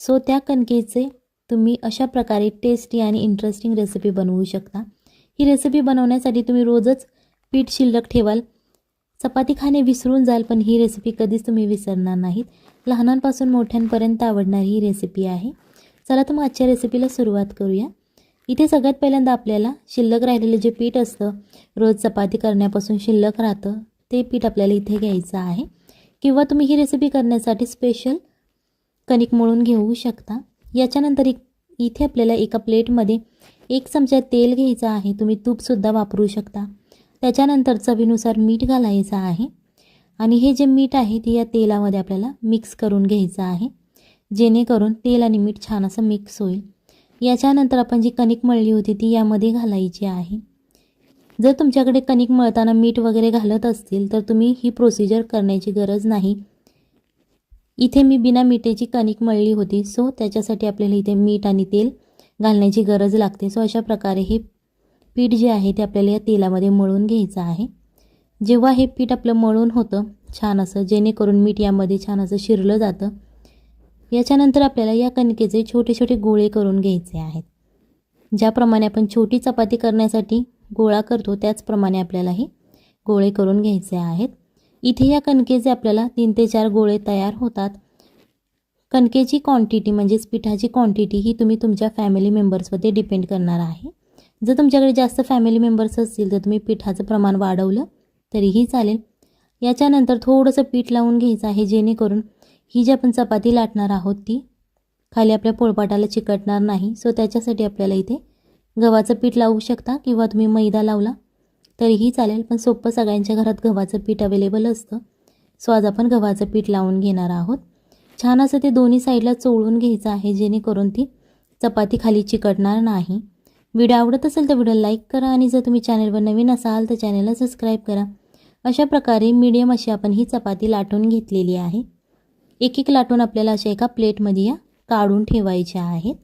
So त्या कणकेचे तुम्ही अशा प्रकारे टेस्टी आणि इंटरेस्टिंग रेसिपी बनवू शकता. ही रेसिपी बनवण्यासाठी तुम्ही रोजच पीठ शिल्लक ठेवाल. चपाती खाणे विसरून जाल पण ही रेसिपी कधीच तुम्ही विसरणार नाहीत. लहानांपासून मोठ्यांपर्यंत आवडणारी ही रेसिपी आहे. चला तर मग आजच्या रेसिपीला सुरुवात करूया. इथे सगळ्यात पहिल्यांदा आपल्याला शिल्लक राहिलेलं जे पीठ असतं रोज चपाती करण्यापासून शिल्लक राहतं ते पीठ आपल्याला इथे घ्यायचं आहे. किंवा तुम्ही ही रेसिपी करण्यासाठी स्पेशल कणिक मळून घेऊ शकता. याच्यानंतर इ इथे आपल्याला एका प्लेटमध्ये एक चमचा तेल घ्यायचं आहे. तुम्ही तूपसुद्धा वापरू शकता. त्याच्यानंतर चवीनुसार मीठ घालायचं आहे. आणि हे जे मीठ आहे ते या तेलामध्ये आपल्याला मिक्स करून घ्यायचं आहे. जेणेकरून तेल आणि मीठ छान असं मिक्स होईल. याच्यानंतर आपण जी कणिक मळली होती ती यामध्ये घालायची आहे. जर तुमच्याकडे कणिक मळताना मीठ वगैरे घालत असतील तर तुम्ही ही प्रोसिजर करण्याची गरज नाही. इथे मी बिना मिठाची कणिक मळली होती. सो त्याच्यासाठी आपल्याला इथे मीठ आणि तेल घालण्याची गरज लागते. सो अशा प्रकारे हे पीठ जे आहे ते आपल्याला या तेलामध्ये मळून घ्यायचं आहे. जेव्हा हे पीठ आपलं मळून होतं छान असं जेणेकरून मीठ यामध्ये छान असं शिरलं जातं याच्यानंतर आपल्याला या कणकेचे छोटे छोटे गोळे करून घ्यायचे आहेत. ज्याप्रमाणे आपण छोटी चपाती करण्यासाठी गोळा करतो त्याचप्रमाणे आपल्याला हे गोळे करून घ्यायचे आहेत. इथे या कणकेचे आपल्याला तीन ते चार गोळे तयार होतात. कणकेची क्वांटिटी म्हणजेच पिठाची क्वांटिटी ही तुम्ही तुमच्या फॅमिली मेंबर्सवरती डिपेंड करणार आहे. जर तुमच्याकडे जास्त फॅमिली मेंबर्स असतील तर तुम्ही पिठाचं प्रमाण वाढवलं तरीही चालेल. याच्यानंतर थोडंसं पीठ लावून घ्यायचं आहे जेणेकरून ही जी आपण चपाती लाटणार आहोत ती खाली आपल्या पोळपाटाला चिकटणार नाही. सो त्याच्यासाठी आपल्याला इथे गव्हाचं पीठ लावू शकता किंवा तुम्ही मैदा लावला तरीही चालेल पण सोपं सगळ्यांच्या घरात गव्हाचं पीठ अवेलेबल असतं. सो आज आपण गव्हाचं पीठ लावून घेणार आहोत. छान असं ते दोन्ही साईडला चोळून घ्यायचं आहे जेणेकरून ती चपाती खाली चिकटणार नाही. व्हिडिओ आवडत असेल तर व्हिडिओ लाईक करा आणि जर तुम्ही चॅनलवर नवीन असाल तर चॅनलला सबस्क्राईब करा. अशा प्रकारे मीडियम अशी आपण ही चपाती लाटून घेतलेली आहे. एक एक लाटून आपल्याला अशा एका प्लेटमध्ये या काढून ठेवायच्या आहेत.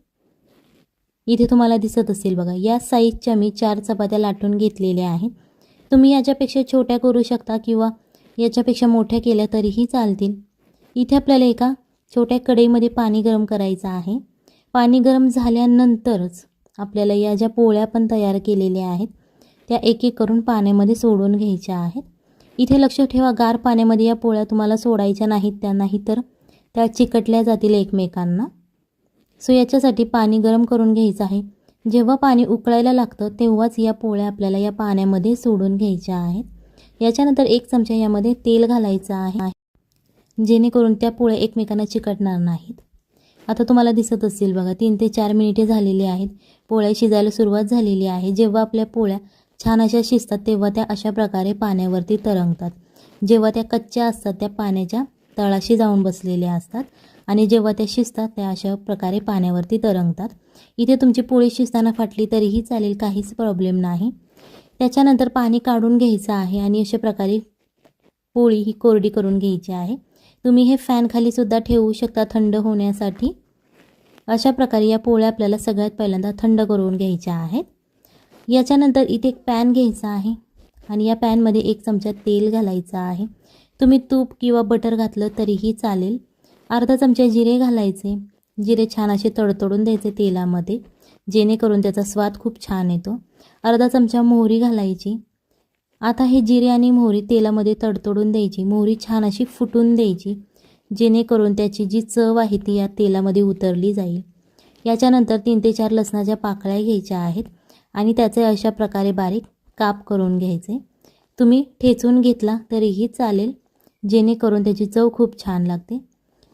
इथे तुम्हाला दिसत असेल बघा या साईजच्या मी चार चपात्या लाटून घेतलेल्या आहेत. तुम्ही याच्यापेक्षा छोट्या करू शकता किंवा याच्यापेक्षा मोठ्या केल्या तरीही चालतील. इथे आपल्याला एका छोट्या कढईमध्ये पाणी गरम करायचं आहे. पाणी गरम झाल्यानंतरच आपल्याला या ज्या पोळ्या पण तयार केलेल्या आहेत त्या एक एक करून पाण्यामध्ये सोडून घ्यायच्या आहेत. इथे लक्ष ठेवा गार पाण्यामध्ये या पोळ्या तुम्हाला सोडायच्या नाहीत त्या नाही तर त्या चिकटल्या जातील एकमेकांना. सो याच्यासाठी पाणी गरम करून घ्यायचं आहे. जेव्हा पाणी उकळायला लागतं तेव्हाच या पोळ्या आपल्याला या पाण्यामध्ये सोडून घ्यायच्या आहेत. याच्यानंतर एक चमचा यामध्ये तेल घालायचं आहे जेणेकरून त्या पोळ्या एकमेकांना चिकटणार नाहीत. आता तुम्हाला दिसत असतील बघा तीन ते चार मिनिटे झालेली आहेत. पोळ्या शिजायला सुरुवात झालेली आहे. जेव्हा आपल्या पोळ्या छान अशा शिजतात तेव्हा त्या अशा प्रकारे पाण्यावरती तरंगतात. जेव्हा त्या कच्च्या असतात त्या पाण्याच्या तळाशी जाऊन बसलेल्या असतात. आणि जेव्हा त्या शिजतात त्या अशा प्रकारे पाण्यावरती तरंगतात. इथे तुमची पोळी शिजताना फाटली तरीही चालेल काहीच प्रॉब्लेम नाही. त्याच्यानंतर पाणी काढून घ्यायचं आहे आणि अशा प्रकारे पोळी ही कोरडी करून घ्यायची आहे. तुम्ही हे फॅनखालीसुद्धा ठेवू शकता थंड होण्यासाठी. अशा प्रकारे या पोळ्या आपल्याला सगळ्यात पहिल्यांदा थंड करून घ्यायच्या आहेत. याच्यानंतर इथे एक पॅन घ्यायचा आहे आणि या पॅनमध्ये एक चमचा तेल घालायचं आहे. तुम्ही तूप किंवा बटर घातलं तरीही चालेल. अर्धा चमचा जिरे घालायचे. जिरे छान असे तडतडून द्यायचे तेलामध्ये जेणेकरून त्याचा स्वाद खूप छान येतो. अर्धा चमचा मोहरी घालायची. आता हे जिरे आणि मोहरी तेलामध्ये तडतडून द्यायची. मोहरी छान अशी फुटून द्यायची जेणेकरून त्याची जी चव आहे ती या तेलामध्ये उतरली जाईल. याच्यानंतर तीन ते चार लसणाच्या पाकळ्या घ्यायच्या आहेत आणि त्याचे अशा प्रकारे बारीक काप करून घ्यायचे. तुम्ही ठेचून घेतला तरीही चालेल जेणेकरून त्याची चव खूप छान लागते.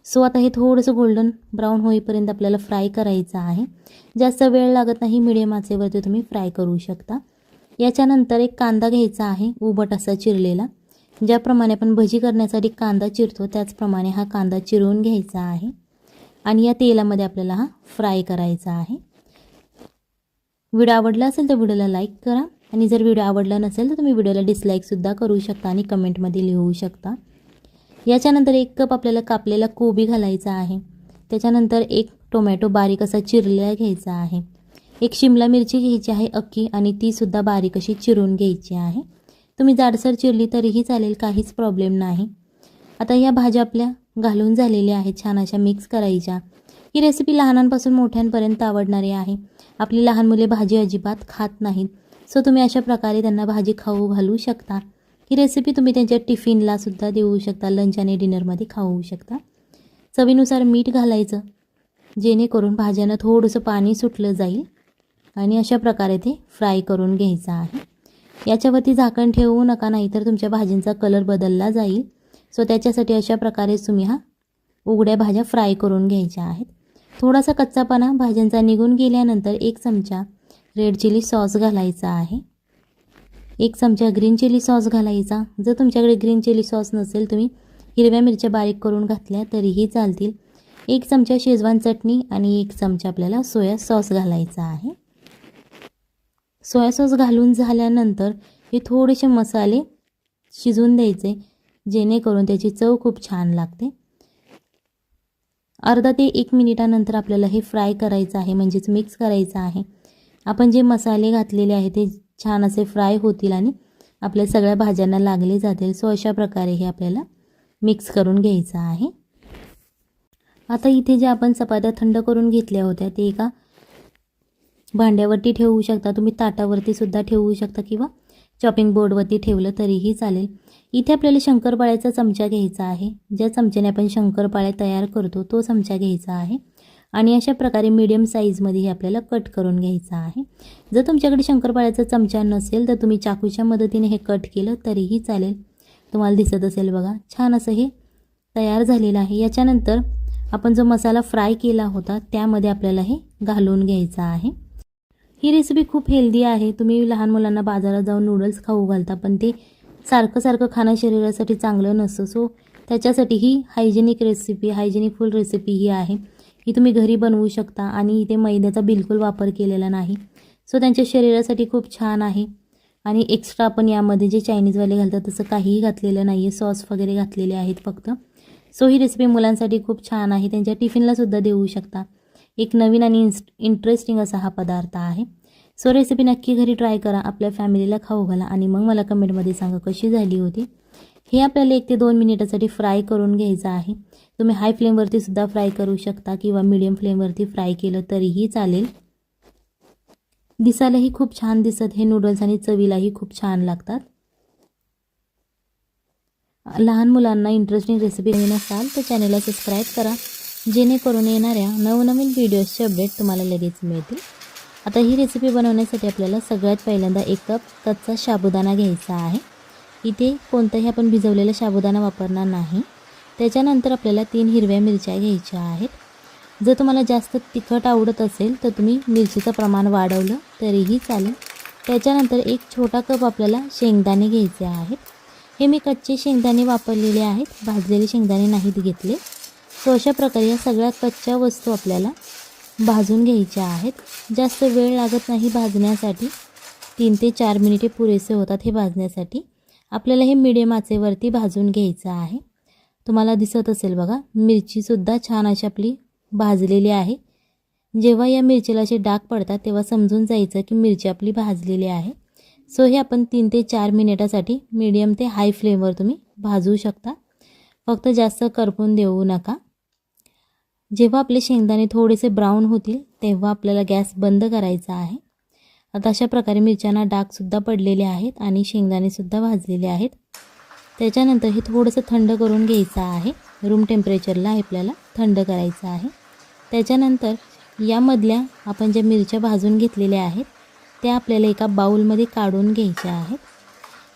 सो आता हे थोडंसं गोल्डन ब्राऊन होईपर्यंत आपल्याला फ्राय करायचं आहे. जास्त वेळ लागत नाही मिडियम आचेवरती तुम्ही फ्राय करू शकता. याच्यानंतर एक कांदा घ्यायचा आहे उबट असा चिरलेला. ज्याप्रमाणे आपण भजी करण्यासाठी कांदा चिरतो त्याचप्रमाणे हा कांदा चिरून घ्यायचा आहे. आणि या तेलामध्ये आपल्याला हा फ्राय करायचा आहे. व्हिडिओ आवडला असेल तर व्हिडिओला लाईक करा. आणि जर व्हिडिओ आवडला नसेल तर तुम्ही व्हिडिओला डिसलाईकसुद्धा करू शकता आणि कमेंटमध्ये लिहू शकता. याच्यानंतर एक कप आपल्याला कापलेला कोबी घालायचा आहे. त्याच्यानंतर एक टोमॅटो बारीक असा चिरलेला घ्यायचा आहे. एक शिमला मिरची घ्यायची आहे अक्की आणि तीसुद्धा बारीक अशी चिरून घ्यायची आहे. तुम्ही जाडसर चिरली तरीही चालेल काहीच प्रॉब्लेम नाही. आता या भाज्या आपल्या घालून झालेल्या आहेत छान अशा मिक्स करायच्या. ही रेसिपी लहानांपासून मोठ्यांपर्यंत आवडणारी आहे. आपली लहान मुले भाजी अजिबात खात नाहीत. सो तुम्ही अशा प्रकारे त्यांना भाजी खाऊ घालू शकता. ही रेसिपी तुम्ही त्यांच्या टिफिनला सुद्धा देऊ शकता लंच आणि डिनरमध्ये खाऊ शकता. चवीनुसार मीठ घालायचं जेणेकरून भाज्यांना थोडंसं पाणी सुटलं जाईल आणि अशा प्रकारे ते फ्राय करून घ्यायचं आहे. याच्यावरती झाकण ठेवू नका नाहीतर तुमच्या भाजींचा कलर बदलला जाईल. सो त्याच्यासाठी अशा प्रकारे तुम्ही हा उघड्या भाज्या फ्राय करून घ्यायच्या आहेत. थोडासा कच्चापणा भाज्यांचा निघून गेल्यानंतर एक चमचा रेड चिली सॉस घालायचा आहे. एक चमचा ग्रीन चिली सॉस घालायचा. जर तुमच्याकडे ग्रीन चिली सॉस नसेल तुम्ही हिरव्या मिरच्या बारीक करून घातल्या तरीही चालतील. एक चमचा शेजवान चटणी आणि एक चमचा आपल्याला सोया सॉस घालायचा आहे. सोया सॉस घालून झाल्यानंतर हे थोडेसे मसाले शिजवून द्यायचे जेणेकरून त्याची चव खूप छान लागते. अर्धा ते एक मिनिटानंतर आपल्याला हे फ्राय करायचं आहे म्हणजेच मिक्स करायचं आहे. आपण जे मसाले घातलेले आहे ते छान असे फ्राय होतील आणि आपल्या सगळ्या भाज्यांना लागले जातील. सो अशा प्रकारे हे आपल्याला मिक्स करून घ्यायचं आहे. आता इथे जे आपण चपात्या थंड करून घेतल्या होत्या ते एका भांड्यावरती ठेवू शकता. तुम्ही ताटावरती सुद्धा ठेवू शकता किंवा चॉपिंग बोर्डवरती ठेवलं तरीही चालेल. इथे आपल्याला शंकरपाळ्याचा चमचा घ्यायचा आहे. ज्या चमच्याने आपण शंकरपाळ्या तयार करतो तो चमचा घ्यायचा आहे. आणि अशा प्रकारे मीडियम साईजमध्ये हे आपल्याला कट करून घ्यायचं आहे. जर तुमच्याकडे शंकरपाळ्याचा चमचा नसेल तर तुम्ही चाकूच्या मदतीने हे कट केलं तरीही चालेल. तुम्हाला दिसत असेल बघा छान असं हे तयार झालेलं आहे. याच्यानंतर आपण जो मसाला फ्राय केला होता त्यामध्ये आपल्याला हे घालून घ्यायचं आहे. ही रेसिपी खूप हेल्दी आहे. तुम्ही लहान मुलांना बाजारात जाऊन नूडल्स खाऊ घालता पण ते सारखं सारखं खाणं शरीरासाठी चांगलं नसतं. सो त्याच्यासाठी ही hygienic recipe hygienic full recipe ही आहे. ही तुम्ही घरी बनवू शकता आणि इथे मैद्याचा बिलकुल वापर केलेला नाही. सो त्यांच्या शरीरासाठी खूप छान आहे. आणि एक्स्ट्रा आपण यामध्ये जे चायनीजवाले घालतात तसं काहीही घातलेलं नाही आहे सॉस वगैरे घातलेले आहेत फक्त. सो ही रेसिपी मुलांसाठी खूप छान आहे. त्यांच्या टिफिनलासुद्धा देऊ शकता. एक नवीन आणि इन्स्ट इंटरेस्टिंग असा हा पदार्थ आहे. सो रेसिपी नक्की घरी ट्राय करा. आपल्या फॅमिलीला खाऊ घाला. आणि मग मला कमेंटमध्ये सांगा कशी झाली होती. हे आपल्याला एक ते दोन मिनिटासाठी फ्राय करून घ्यायचं आहे. तुम्ही हाय फ्लेमवरती सुद्धा फ्राय करू शकता किंवा मिडियम फ्लेमवरती फ्राय केलं तरीही चालेल. दिसायलाही खूप छान दिसत. हे नूडल्स आणि चवीलाही खूप छान लागतात. लहान मुलांना इंटरेस्टिंग रेसिपी हवी असाल तर चॅनलला सबस्क्राईब करा. जेणेकरून येणाऱ्या नवनवीन व्हिडिओजचे अपडेट तुम्हाला लगेच मिळतील. आता ही रेसिपी बनवण्यासाठी आपल्याला सगळ्यात पहिल्यांदा एक कप कच्चा साबुदाणा घ्यायचा आहे. इथे कोणताही आपण भिजवलेला साबुदाणा वापरणार नाही. त्याच्यानंतर आपल्याला तीन हिरव्या मिरच्या घ्यायच्या आहेत. जर तुम्हाला जास्त तिखट आवडत असेल तर तुम्ही मिरचीचं प्रमाण वाढवलं तरीही चालेल. त्याच्यानंतर एक छोटा कप आपल्याला शेंगदाणे घ्यायचे आहेत. हे मी कच्चे शेंगदाणे वापरलेले आहेत. भाजलेले शेंगदाणे नाहीत घेतले. सो अशा प्रकारे या सगळ्या कच्च्या वस्तू आपल्याला भाजून घ्यायच्या आहेत. जास्त वेळ लागत नाही भाजण्यासाठी. तीन ते चार मिनिटे पुरेसे होतात हे भाजण्यासाठी. आपल्याला हे मिडियम आचेवरती भाजून घ्यायचं आहे. तुम्हाला दिसत असेल बघा मिरचीसुद्धा छान अशी आपली भाजलेली आहे. जेव्हा या मिरचीला असे डाग पडतात तेव्हा समजून जायचं की मिरची आपली भाजलेली आहे. सो हे आपण तीन ते चार मिनिटासाठी मीडियम ते हाय फ्लेमवर तुम्ही भाजू शकता. फक्त जास्त करपून देऊ नका. जेव्हा आपले शेंगदाणे थोडेसे ब्राऊन होतील तेव्हा आपल्याला गॅस बंद करायचा आहे. आता अशा प्रकारे मिरच्यांना डागसुद्धा पडलेले आहेत आणि शेंगदाणेसुद्धा भाजलेले आहेत. त्याच्यानंतर हे थोडंसं थंड करून घ्यायचं आहे. रूम टेम्परेचरला आपल्याला थंड करायचं आहे. त्याच्यानंतर यामधल्या आपण ज्या मिरच्या भाजून घेतलेल्या आहेत त्या आपल्याला एका बाऊलमध्ये काढून घ्यायच्या आहेत.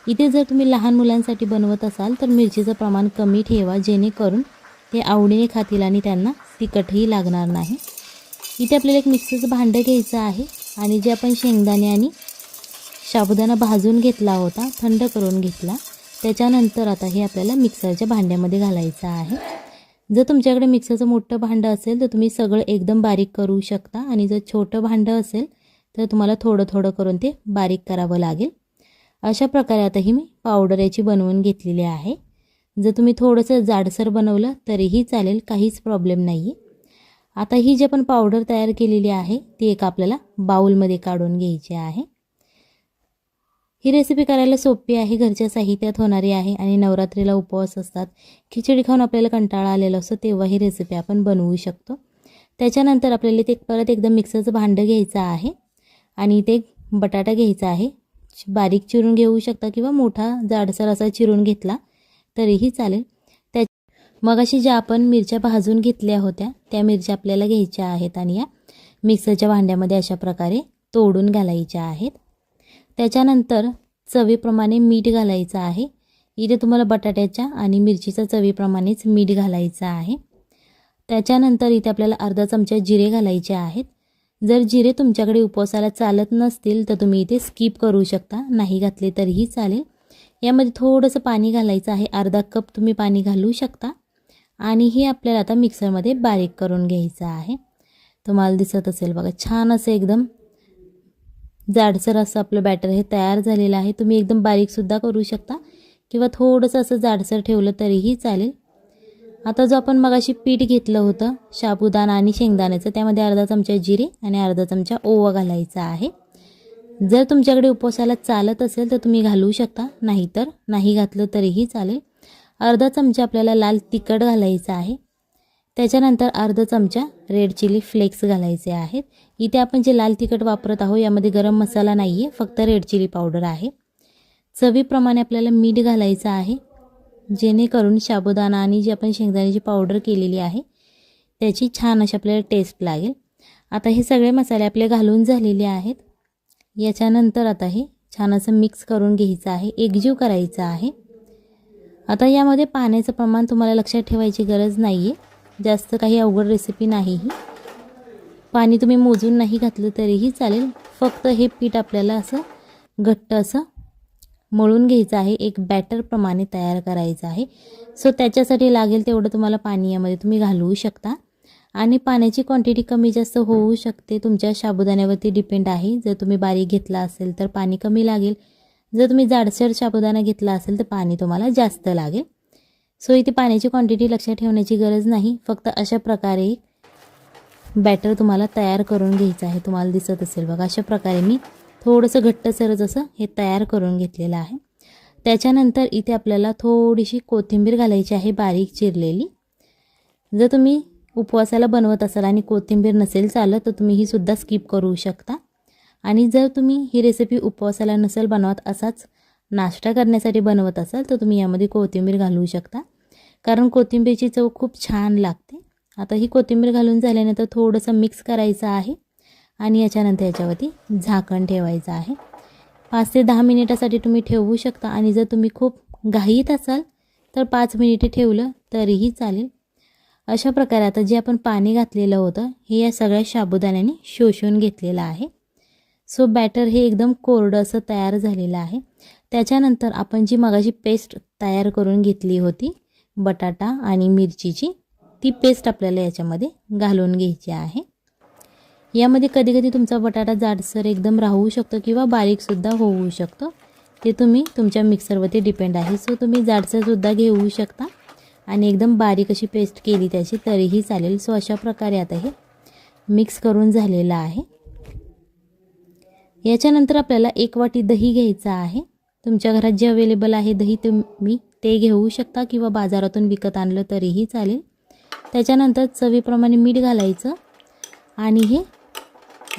इथे जर तुम्ही लहान मुलांसाठी बनवत असाल तर मिरचीचं प्रमाण कमी ठेवा जेणेकरून ते आवडीने खातील आणि त्यांना तिखटही लागणार नाही. इथे आपल्याला एक मिक्सरचं भांडं घ्यायचं आहे. आणि जे आपण शेंगदाणे आणि साबुदाणा भाजून घेतला होता थंड करून घेतला त्याच्यानंतर आता हे आपल्याला मिक्सरच्या भांड्यामध्ये घालायचं आहे. जर तुमच्याकडे मिक्सरचं मोठं भांडं असेल तर तुम्ही सगळं एकदम बारीक करू शकता आणि जर छोटं भांडं असेल तर तुम्हाला थोडं थोडं करून ते बारीक करावं लागेल. अशा प्रकारे आता ही मी पावडर याची बनवून घेतलेली आहे. जर तुम्ही थोडंसं जाडसर बनवलं तरीही चालेल काहीच प्रॉब्लेम नाही आहे आता ही जी आपण पावडर तयार केलेली आहे ती एक आपल्याला बाऊलमध्ये काढून घ्यायची आहे. ही रेसिपी करायला सोपी आहे घरच्या साहित्यात होणारी आहे आणि नवरात्रीला उपवास असतात. खिचडी खाऊन आपल्याला कंटाळा आलेला असतो तेव्हा ही रेसिपी आपण बनवू शकतो. त्याच्यानंतर आपल्याला ते परत एकदम मिक्सरचं भांडं घ्यायचं आहे आणि ते बटाटा घ्यायचा आहे. बारीक चिरून घेऊ शकता किंवा मोठा जाडसर असा चिरून घेतला तरीही चालेल. मगाशी मग अशी ज्या आपण मिरच्या भाजून घेतल्या होत्या त्या मिरच्या आपल्याला घ्यायच्या आहेत आणि या मिक्सरच्या भांड्यामध्ये अशा प्रकारे तोडून घालायच्या आहेत. त्याच्यानंतर चवीप्रमाणे मीठ घालायचं आहे. इथे तुम्हाला बटाट्याच्या आणि मिरचीच्या चवीप्रमाणेच मीठ घालायचं आहे. त्याच्यानंतर इथे आपल्याला अर्धा चमचा जिरे घालायचे आहेत. जर जिरे तुमच्याकडे उपवासाला चालत नसतील तर तुम्ही इथे स्किप करू शकता. नाही घातले तरीही चालेल. यामध्ये थोडंसं पाणी घालायचं आहे. अर्धा कप तुम्ही पाणी घालू शकता. आणि हे आपल्याला आता मिक्सरमध्ये बारीक करून घ्यायचं आहे. तुम्हाला दिसत असेल बघा छान असं एकदम जाडसर असं आपलं बॅटर हे तयार झालेलं आहे. तुम्ही एकदम बारीकसुद्धा करू शकता किंवा थोडंसं असं जाडसर ठेवलं तरीही चालेल. आता जो आपण मगाशी पीठ घेतलं होतं साबुदाणा आणि शेंगदाण्याचं त्यामध्ये अर्धा चमचा जिरे आणि अर्धा चमचा ओवा घालायचा आहे. जर तुमच्याकडे उपवासाला चालत असेल तर तुम्ही घालू शकता नाहीतर नाही घातलं तरीही चालेल. अर्धा चमचा आपल्याला लाल तिखट घालायचं आहे. त्याच्यानंतर अर्धा चमचा रेड चिली फ्लेक्स घालायचे आहेत. इथे आपण जे लाल तिखट वापरत आहोत यामध्ये गरम मसाला नाही आहे फक्त रेड चिली पावडर आहे. चवीप्रमाणे आपल्याला मीठ घालायचं आहे. जेणेकरून साबुदाणा आणि जी आपण शेंगदाण्याची पावडर केलेली आहे त्याची छान अशी आपल्याला टेस्ट लागेल. आता हे सगळे मसाले आपले घालून झालेले आहेत. याच्यानंतर आता हे छान असं मिक्स करून घ्यायचं आहे. एकजीव करायचं आहे. आता यामध्ये पाण्याचं प्रमाण तुम्हाला लक्षात ठेवायची गरज नाही आहे जास्त काही अवघड रेसिपी नाही ही पाणी तुम्ही मोजून नाही घातलं तरीही चालेल. फक्त हे पीठ आपल्याला असं घट्ट असं मळून घ्यायचं आहे. एक बॅटरप्रमाणे तयार करायचं आहे. सो त्याच्यासाठी लागेल तेवढं तुम्हाला पाणी यामध्ये तुम्ही घालवू शकता. आणि पाण्याची क्वांटिटी कमी जास्त होऊ शकते. तुमच्या साबुदाण्यावरती डिपेंड आहे. जर तुम्ही बारीक घेतला असेल तर पाणी कमी लागेल. जर तुम्ही जाडसर साबुदाणा घेतला असेल तर पाणी तुम्हाला जास्त लागेल. सो इथे पाण्याची क्वांटिटी लक्षात ठेवण्याची गरज नाही. फक्त अशा प्रकारे बॅटर तुम्हाला तयार करून घ्यायचं आहे. तुम्हाला दिसत असेल बघा अशा प्रकारे मी थोडंसं घट्टसरच असं हे तयार करून घेतलेलं आहे. त्याच्यानंतर इथे आपल्याला थोडीशी कोथिंबीर घालायची आहे बारीक चिरलेली. जर तुम्ही उपवासाला बनवत असाल आणि कोथिंबीर नसेल चालत तर तुम्ही ही सुद्धा स्किप करू शकता. आणि जर तुम्ही ही रेसिपी उपवासाला नसेल बनवत असाच नाश्ता करण्यासाठी बनवत असाल तर तुम्ही यामध्ये कोथिंबीर घालवू शकता. कारण कोथिंबीरची चव खूप छान लागते. आता ही कोथिंबीर घालून झाल्यानंतर थोडंसं मिक्स करायचं आहे. आणि याच्यानंतर याच्यावरती झाकण ठेवायचं आहे. पाच ते दहा मिनिटासाठी तुम्ही ठेवू शकता. आणि जर तुम्ही खूप घाईत असाल तर पाच मिनिटे ठेवलं तरीही चालेल. अशा प्रकारे आता जे आपण पाणी घातलेलं होतं हे या सगळ्या साबुदाण्याने शोषून घेतलेलं आहे. सो बॅटर हे एकदम कोरडं असं तयार झालेलं आहे. त्याच्यानंतर आपण जी मगाची पेस्ट तयार करून घेतली होती बटाटा आणि मिरचीची ती पेस्ट आपल्याला याच्यामध्ये घालून घ्यायची आहे. यामध्ये कधी कधी तुमचा बटाटा जाडसर एकदम राहू शकतो किंवा बारीकसुद्धा होऊ शकतो. ते तुम्ही तुमच्या मिक्सरवरती डिपेंड आहे. सो तुम्ही जाडसरसुद्धा घेऊ शकता आणि एकदम बारीक अशी पेस्ट केली त्याची तरीही चालेल. सो अशा प्रकारे आता हे मिक्स करून झालेलं आहे. याच्यानंतर आपल्याला एक वाटी दही घ्यायचं आहे. तुमच्या घरात जे अवेलेबल आहे दही तुम्ही ते घेऊ शकता किंवा बाजारातून विकत आणलं तरीही चालेल. त्याच्यानंतर चवीप्रमाणे मीठ घालायचं आणि हे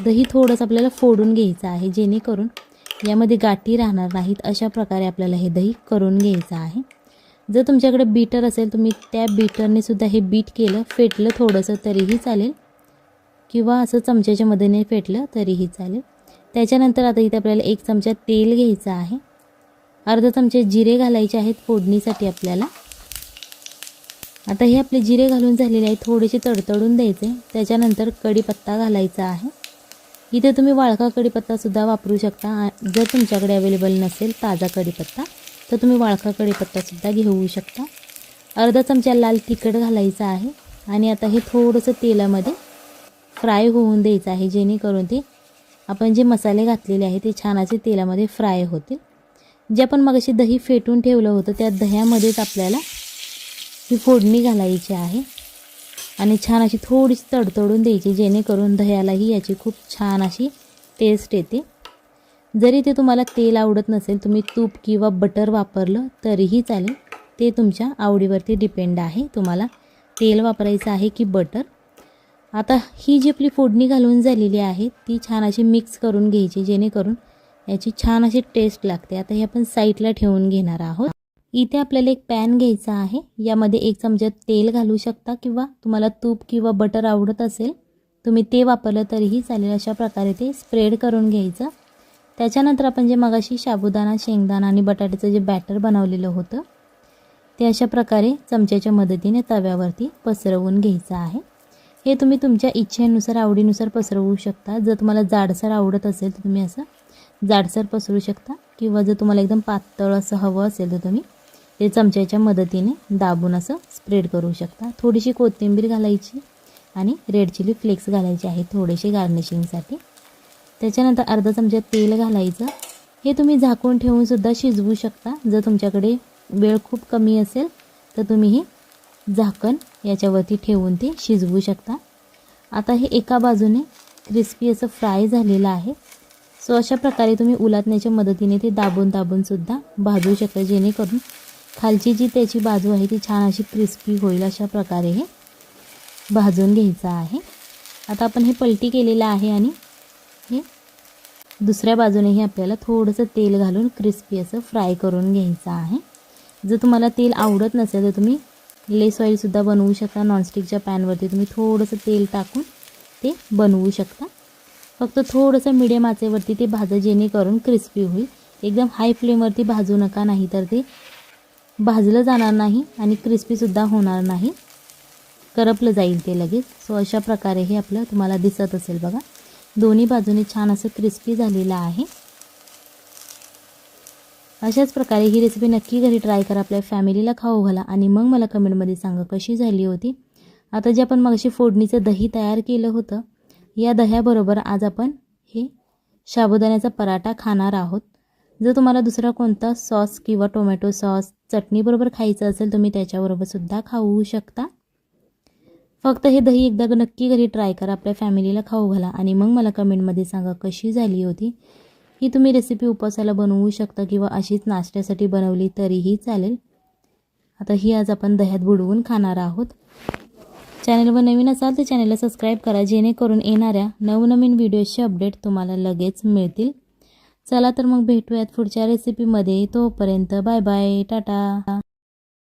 दही थोडंसं आपल्याला फोडून घ्यायचं आहे जेणेकरून यामध्ये गाठी राहणार नाहीत. अशा प्रकारे आपल्याला हे दही करून घ्यायचं आहे. जर तुमच्याकडे बीटर असेल तुम्ही त्या बीटरने सुद्धा हे बीट केलं फेटलं थोडंसं तरीही चालेल. किंवा असं चमच्याच्या मदतीने फेटलं तरीही चालेल. त्याच्यानंतर आता इथे आपल्याला एक चमचा तेल घ्यायचं आहे. अर्धा चमचे जिरे घालायचे आहेत फोडणीसाठी आपल्याला. आता हे आपले जिरे घालून झालेले आहेत थोडेसे तडतडून द्यायचे. त्याच्यानंतर कढीपत्ता घालायचा आहे. इथे तुम्ही वाळका कढीपत्तासुद्धा वापरू शकता. जर तुमच्याकडे अवेलेबल नसेल ताजा कढीपत्ता तर तुम्ही वाळका कढीपत्तासुद्धा घेऊ शकता. अर्धा चमचा लाल तिखट घालायचा आहे. आणि आता हे थोडंसं तेलामध्ये फ्राय होऊन द्यायचं आहे जेणेकरून ते आपण जे मसाले घातलेले आहे ते छान असे तेलामध्ये फ्राय होतील. जे आपण मगाशी दही फेटून ठेवलं होतं त्या दह्यामध्येच आपल्याला ही फोडणी घालायची आहे. आणि छान अशी थोडीशी तडतडून द्यायची जेणेकरून दह्यालाही याची खूप छान अशी टेस्ट येते. जरी ते तुम्हाला तेल आवडत नसेल तुम्ही तूप किंवा बटर वापरलं तरीही चालेल. ते तुमच्या आवडीवरती डिपेंड आहे. तुम्हाला तेल वापरायचं आहे की बटर. आता ही जी आपली फोडणी घालून झालेली आहे ती छान अशी मिक्स करून घ्यायची जेणेकरून याची छान अशी टेस्ट लागते. आता हे आपण साईडला ठेवून घेणार आहोत. इथे आपल्याला एक पॅन घ्यायचा आहे. यामध्ये एक चमचा तेल घालू शकता किंवा तुम्हाला तूप किंवा बटर आवडत असेल तुम्ही ते वापरलं तरीही चालेल. अशा प्रकारे ते स्प्रेड करून घ्यायचं. त्याच्यानंतर आपण जे मगाशी साबुदाणा शेंगदाणा आणि बटाट्याचं जे बॅटर बनवलेलं होतं ते अशा प्रकारे चमच्याच्या मदतीने तव्यावरती पसरवून घ्यायचं आहे. हे तुम्ही तुमच्या इच्छेनुसार आवडीनुसार पसरवू शकता. जर तुम्हाला जाडसर आवडत असेल तर तुम्ही असं जाडसर पसरू शकता. किंवा जर तुम्हाला एकदम पातळ असं हवं असेल तर तुम्ही ते चमच्याच्या मदतीने दाबून असं स्प्रेड करू शकता. थोडीशी कोथिंबीर घालायची आणि रेड चिली फ्लेक्स घालायचे आहे थोडेसे गार्निशिंगसाठी. त्याच्यानंतर अर्धा चमचा तेल घालायचं. हे तुम्ही झाकून ठेवूनसुद्धा शिजवू शकता. जर तुमच्याकडे वेळ खूप कमी असेल तर तुम्ही हे झाकण याच्यावरती ठेवून ते शिजवू शकता. आता हे एका बाजूने क्रिस्पी असं फ्राय झालेलं आहे. सो अशा प्रकारे तुम्ही उलाटण्याच्या मदतीने ते दाबून दाबूनसुद्धा भाजू शकता जेणेकरून खालची जी त्याची बाजू आहे ती छान अशी क्रिस्पी होईल अशा प्रकारे हे भाजून घ्यायचं आहे. आता आपण हे पलटी केलेलं आहे आणि हे दुसऱ्या बाजूनेही आपल्याला थोडंसं तेल घालून क्रिस्पी असं फ्राय करून घ्यायचं आहे. जर तुम्हाला तेल आवडत नसेल तर तुम्ही लेस ऑइलसुद्धा बनवू शकता. नॉनस्टिकच्या पॅनवरती तुम्ही थोडंसं तेल टाकून ते बनवू शकता. फक्त थोडंसं मिडियम आचेवरती ते भाजं जेणेकरून क्रिस्पी होईल. एकदम हाय फ्लेमवरती भाजू नका नाही तर ते भाजलं जाणार नाही आणि क्रिस्पीसुद्धा होणार नाही. करपलं जाईल ते लगेच. सो अशा प्रकारे हे आपलं तुम्हाला दिसत असेल बघा. दोन्ही बाजूने छान असं क्रिस्पी झालेलं आहे. अशाच प्रकारे ही रेसिपी नक्की घरी ट्राय करा आपल्या फॅमिलीला खाऊ घाला आणि मग मला कमेंटमध्ये सांगा कशी झाली होती. आता जे आपण मगाशी फोडणीचं दही तयार केलं होतं या दह्याबरोबर आज आपण हे साबुदाण्याचा पराठा खाणार आहोत. जर तुम्हाला दुसरा कोणता सॉस किंवा टोमॅटो सॉस चटणीबरोबर खायचं असेल तुम्ही त्याच्याबरोबरसुद्धा खाऊ शकता. फक्त हे दही एकदा नक्की घरी ट्राय करा आपल्या फॅमिलीला खाऊ घाला आणि मग मला कमेंटमध्ये सांगा कशी झाली होती. ही तुम्ही रेसिपी उपवासाला बनवू शकता किंवा अशीच नाश्त्यासाठी बनवली तरीही चालेल. आता ही आज आपण दह्यात बुडवून खाणार आहोत. चॅनलवर नवीन असाल तर चॅनलला सबस्क्राईब करा जेणेकरून येणाऱ्या नवनवीन व्हिडिओजचे अपडेट तुम्हाला लगेच मिळतील. चला तर मग भेटूयात पुढच्या रेसिपीमध्ये तोपर्यंत बाय बाय टाटा.